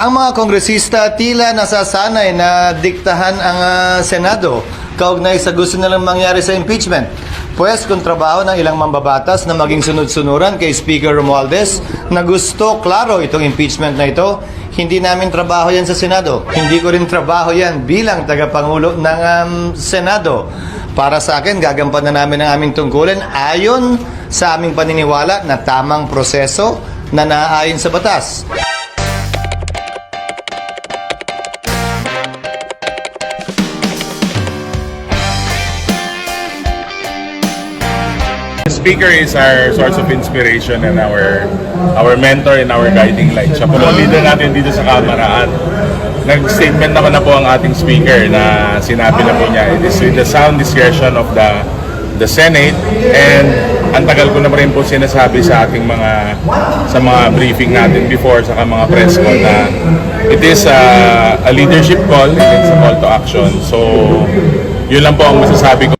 ang mga kongresista tila nasasanay na diktahan ang ah, Senado kaugnay sa gusto nilang mangyari sa impeachment. Pwes kung trabaho ng ilang mambabatas na maging sunod-sunuran kay Speaker Romualdez na gusto klaro itong impeachment na ito, hindi namin trabaho yan sa Senado. Hindi ko rin trabaho yan bilang tagapangulo ng um, Senado. Para sa akin, gagampanan namin ang aming tungkulin ayon sa aming paniniwala na tamang proseso na naaayon sa batas. Speaker is our source of inspiration and our our mentor and our guiding light. Siya po ang leader natin dito sa Kamara at nag-statement naman na po ang ating speaker na sinabi na po niya, it is with the sound discretion of the the Senate and ang tagal ko na rin po sinasabi sa ating mga sa mga briefing natin before sa mga press call na it is a, a leadership call, it is a call to action. So, yun lang po ang masasabi ko.